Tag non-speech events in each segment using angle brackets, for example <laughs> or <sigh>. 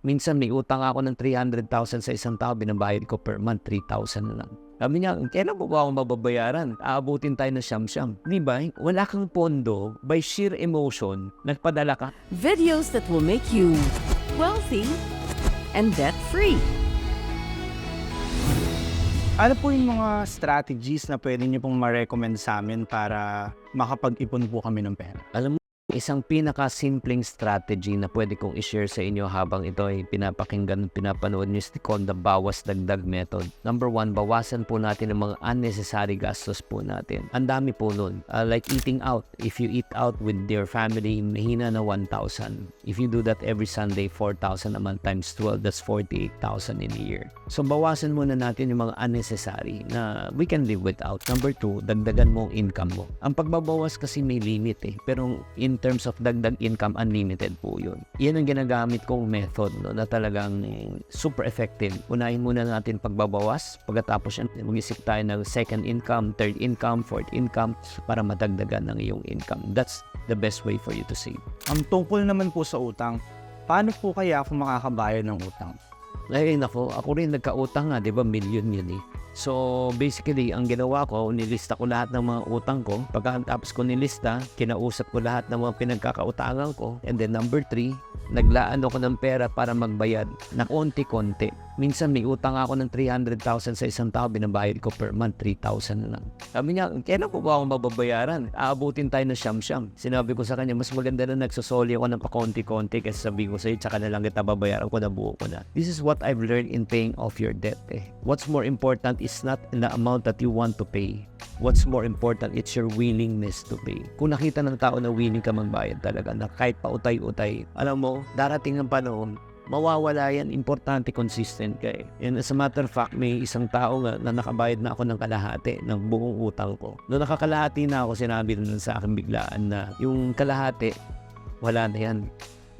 Minsan may utang ako ng 300,000 sa isang tao, binabayad ko per month 3,000 na lang. Sabi niya, kailan mo ba ako mababayaran? Aabutin tayo ng siyam-siyam. Di ba? Wala kang pondo, by sheer emotion, nagpadala ka. Videos that will make you wealthy and debt-free. Ano po yung mga strategies na pwede niyo pong ma-recommend sa amin para makapag-ipon po kami ng pera? Isang pinaka-simpleng strategy na pwede kong i-share sa inyo habang ito ay pinapakinggan, pinapanood nyo is the bawas dagdag method. Number one, bawasan po natin ang mga unnecessary gastos po natin. Ang dami po nun. Uh, like eating out. If you eat out with your family, mahina na 1,000. If you do that every Sunday, 4,000 a month times 12, that's 48,000 in a year. So, bawasan muna natin yung mga unnecessary na we can live without. Number two, dagdagan mo ang income mo. Ang pagbabawas kasi may limit eh. Pero in terms of dagdag income, unlimited po yun. Yan ang ginagamit kong method no, na talagang super effective. Unahin muna natin pagbabawas. Pagkatapos yan, mag-isip tayo ng second income, third income, fourth income para madagdagan ng iyong income. That's the best way for you to save. Ang tungkol naman po sa utang, paano po kaya ako makakabayad ng utang? Ay, nako, ako rin nagkautang nga, di ba? Million yun eh. So, basically, ang ginawa ko, nilista ko lahat ng mga utang ko. Pagkatapos ko nilista, kinausap ko lahat ng mga pinagkakautangan ko. And then number three, naglaan ako ng pera para magbayad na konti-konti. Minsan may utang ako ng 300,000 sa isang tao, binabayad ko per month 3,000 na lang. Sabi niya, kailan ko ba ako mababayaran? Aabutin tayo ng siyam-siyam. Sinabi ko sa kanya, mas maganda na nagsosoli ako ng pakonti-konti kasi sabi ko sa'yo, tsaka na lang kita babayaran ko na buo ko na. This is what I've learned in paying off your debt eh. What's more important is not the amount that you want to pay. What's more important, it's your willingness to pay. Kung nakita ng tao na willing ka magbayad talaga, na kahit pautay-utay, alam mo, darating ang panahon, mawawala yan. Importante, consistent ka eh. And as a matter of fact, may isang tao nga na nakabayad na ako ng kalahati ng buong utang ko. Noong nakakalahati na ako, sinabi na sa akin biglaan na yung kalahati, wala na yan.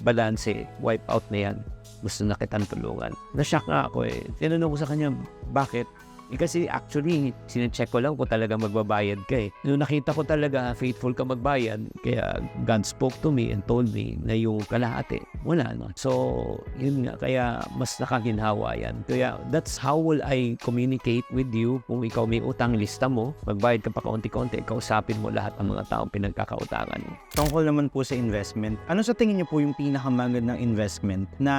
Balanse, wipe out na yan. Gusto na kitang tulungan. Nashock nga ako eh. Tinanong ko sa kanya, bakit? Eh, kasi actually, sinecheck ko lang kung talaga magbabayad ka eh. Nung nakita ko talaga faithful ka magbayad, kaya God spoke to me and told me na yung kalahati, wala no. So, yun nga, kaya mas nakaginhawa yan. Kaya that's how will I communicate with you kung ikaw may utang lista mo, magbayad ka pa kaunti-kaunti, kausapin mo lahat ng mga taong pinagkakautangan mo. Tungkol naman po sa investment, ano sa tingin niyo po yung pinakamagandang investment na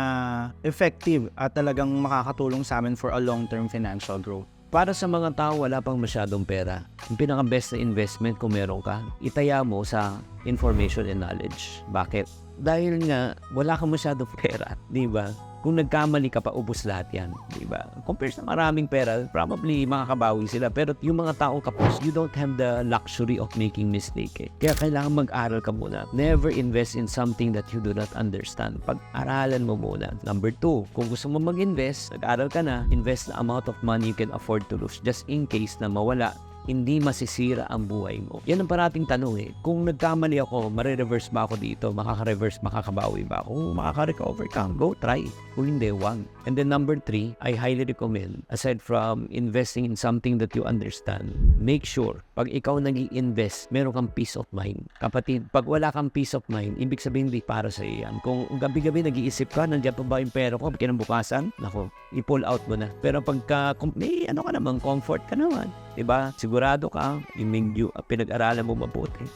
effective at talagang makakatulong sa amin for a long-term financial growth? Para sa mga tao wala pang masyadong pera, yung pinaka-best na investment kung meron ka, itaya mo sa information and knowledge. Bakit? Dahil nga, wala kang masyadong pera, <laughs> di ba? Kung nagkamali ka pa, ubos lahat yan, di ba? Compared sa maraming pera, probably makakabawi sila. Pero yung mga taong kapos, you don't have the luxury of making mistake eh. Kaya kailangan mag-aral ka muna. Never invest in something that you do not understand. Pag-aralan mo muna. Number two, kung gusto mo mag-invest, nag-aral ka na, invest the amount of money you can afford to lose just in case na mawala hindi masisira ang buhay mo. Yan ang parating tanong eh. Kung nagkamali ako, marireverse ba ako dito? Makaka-reverse, makakabawi ba ako? Makaka-recover ka, go try. Kung hindi, wag. And then number three, I highly recommend, aside from investing in something that you understand, make sure, pag ikaw nag invest meron kang peace of mind. Kapatid, pag wala kang peace of mind, ibig sabihin hindi para sa iyo yan. Kung gabi-gabi nag-iisip ka, nandiyan pa ba yung pera ko? Kinabukasan, nako, i-pull out mo na. Pero pagka, kung may ano ka naman, comfort ka naman. Diba? Sigurado ka, imingyu, pinag-aralan mo mabuti.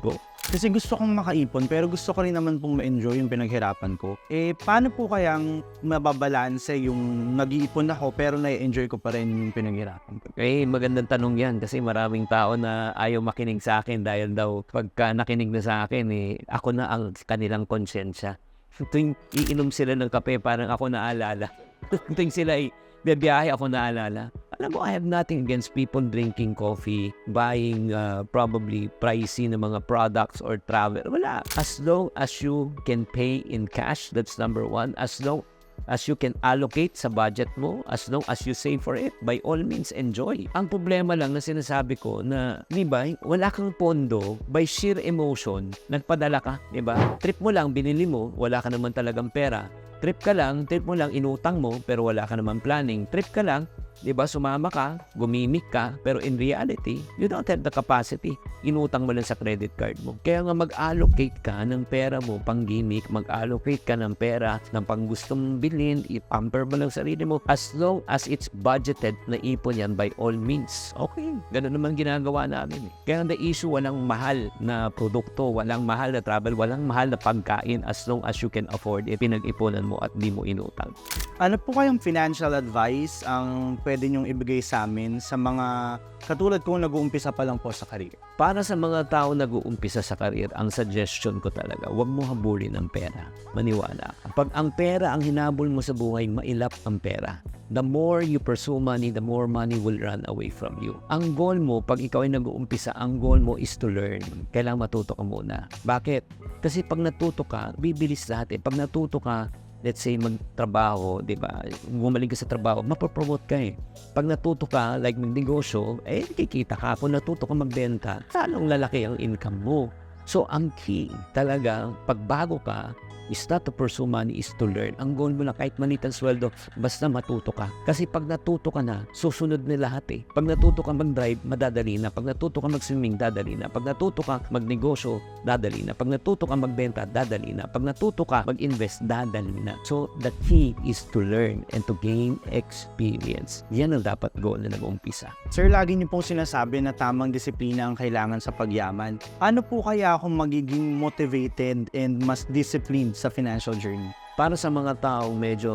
Go. Kasi gusto kong makaipon pero gusto ko rin naman pong ma-enjoy yung pinaghirapan ko. Eh, paano po kayang mababalanse yung nag-iipon ako pero na-enjoy ko pa rin yung pinaghirapan ko? Eh, magandang tanong yan kasi maraming tao na ayaw makinig sa akin dahil daw pagka nakinig na sa akin, eh, ako na ang kanilang konsensya. <laughs> Tuwing iinom sila ng kape, parang ako naalala. <laughs> Tuwing sila ay biyahe, ako naalala. Alam mo, I have nothing against people drinking coffee, buying uh, probably pricey na mga products or travel. Wala. As long as you can pay in cash, that's number one. As long as you can allocate sa budget mo, as long as you save for it, by all means, enjoy. Ang problema lang na sinasabi ko na, di ba, wala kang pondo, by sheer emotion, nagpadala ka, di ba? Trip mo lang, binili mo, wala ka naman talagang pera. Trip ka lang, trip mo lang, inutang mo, pero wala ka naman planning. Trip ka lang, Di ba? Sumama ka, gumimik ka, pero in reality, you don't have the capacity. Inutang mo lang sa credit card mo. Kaya nga mag-allocate ka ng pera mo pang gimmick, mag-allocate ka ng pera ng pang gusto mong bilhin, i-pamper mo lang sarili mo. As long as it's budgeted na ipon yan by all means. Okay, ganun naman ginagawa namin. Eh. Kaya the issue, walang mahal na produkto, walang mahal na travel, walang mahal na pagkain as long as you can afford it. Pinag-ipunan mo at di mo inutang. Ano po kayong financial advice ang pwede nyong ibigay sa amin sa mga katulad kong nag-uumpisa pa lang po sa career? Para sa mga tao nag-uumpisa sa karir, ang suggestion ko talaga, huwag mo habulin ang pera. Maniwala ka. Pag ang pera ang hinabol mo sa buhay, mailap ang pera. The more you pursue money, the more money will run away from you. Ang goal mo, pag ikaw ay nag-uumpisa, ang goal mo is to learn. Kailangan matuto ka muna. Bakit? Kasi pag natuto ka, bibilis lahat eh. Pag natuto ka, let's say magtrabaho, 'di ba? Gumaling ka sa trabaho, mapopromote ka eh. Pag natuto ka like magnegosyo, eh kikita ka. Kung natuto ka magbenta, lalong lalaki ang income mo. So ang key talaga pagbago ka is not to pursue money, is to learn. Ang goal mo na kahit manit ang sweldo, basta matuto ka. Kasi pag natuto ka na, susunod na lahat eh. Pag natuto ka mag-drive, madadali na. Pag natuto ka mag-swimming, dadali na. Pag natuto ka magnegosyo, dadali na. Pag natuto ka magbenta, dadali na. Pag natuto ka mag-invest, dadali na. So, the key is to learn and to gain experience. Yan ang dapat goal na nag-umpisa. Sir, lagi niyo pong sinasabi na tamang disiplina ang kailangan sa pagyaman. Ano po kaya akong magiging motivated and mas disciplined sa financial journey? Para sa mga taong medyo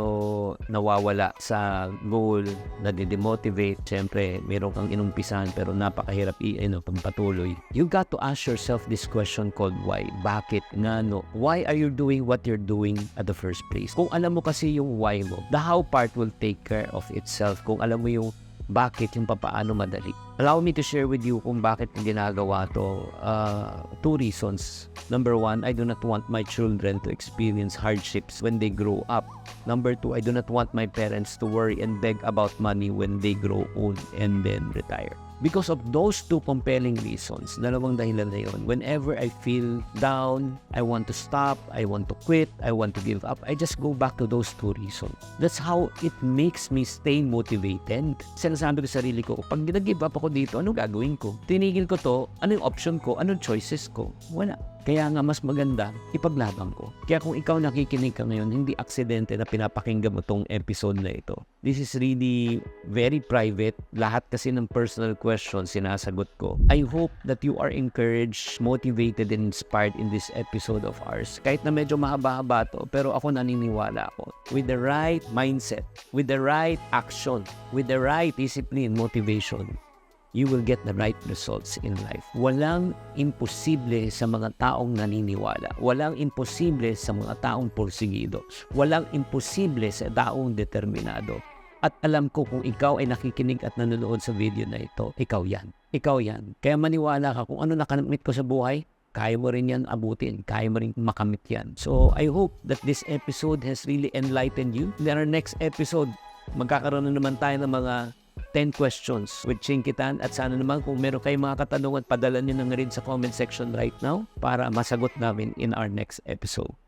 nawawala sa goal, nadidemotivate, syempre, meron kang inumpisan pero napakahirap i-ano, pagpatuloy. You got to ask yourself this question called why. Bakit? Nga no? Why are you doing what you're doing at the first place? Kung alam mo kasi yung why mo, the how part will take care of itself. Kung alam mo yung bakit, yung papaano madali. Allow me to share with you kung bakit ginagawa to. Uh, two reasons. Number one, I do not want my children to experience hardships when they grow up. Number two, I do not want my parents to worry and beg about money when they grow old and then retire. Because of those two compelling reasons, dalawang dahilan na yun, whenever I feel down, I want to stop, I want to quit, I want to give up, I just go back to those two reasons. That's how it makes me stay motivated. Sinasabi ko sa sarili ko, pag nag-give up ako dito, ano gagawin ko? Tinigil ko to, ano yung option ko? Anong choices ko? Wala. Kaya nga mas maganda, ipaglaban ko. Kaya kung ikaw nakikinig ka ngayon, hindi aksidente na pinapakinggan mo tong episode na ito. This is really very private. Lahat kasi ng personal questions sinasagot ko. I hope that you are encouraged, motivated, and inspired in this episode of ours. Kahit na medyo mahaba-haba to, pero ako naniniwala ako. With the right mindset, with the right action, with the right discipline, motivation, you will get the right results in life. Walang imposible sa mga taong naniniwala. Walang imposible sa mga taong porsigido. Walang imposible sa taong determinado. At alam ko kung ikaw ay nakikinig at nanonood sa video na ito, ikaw yan. Ikaw yan. Kaya maniwala ka kung ano nakamit ko sa buhay, kaya mo rin yan abutin. Kaya mo rin makamit yan. So, I hope that this episode has really enlightened you. In our next episode, magkakaroon na naman tayo ng mga 10 questions with Chinkitan at sana naman kung meron kayong mga katanungan, padala nyo na rin sa comment section right now para masagot namin in our next episode.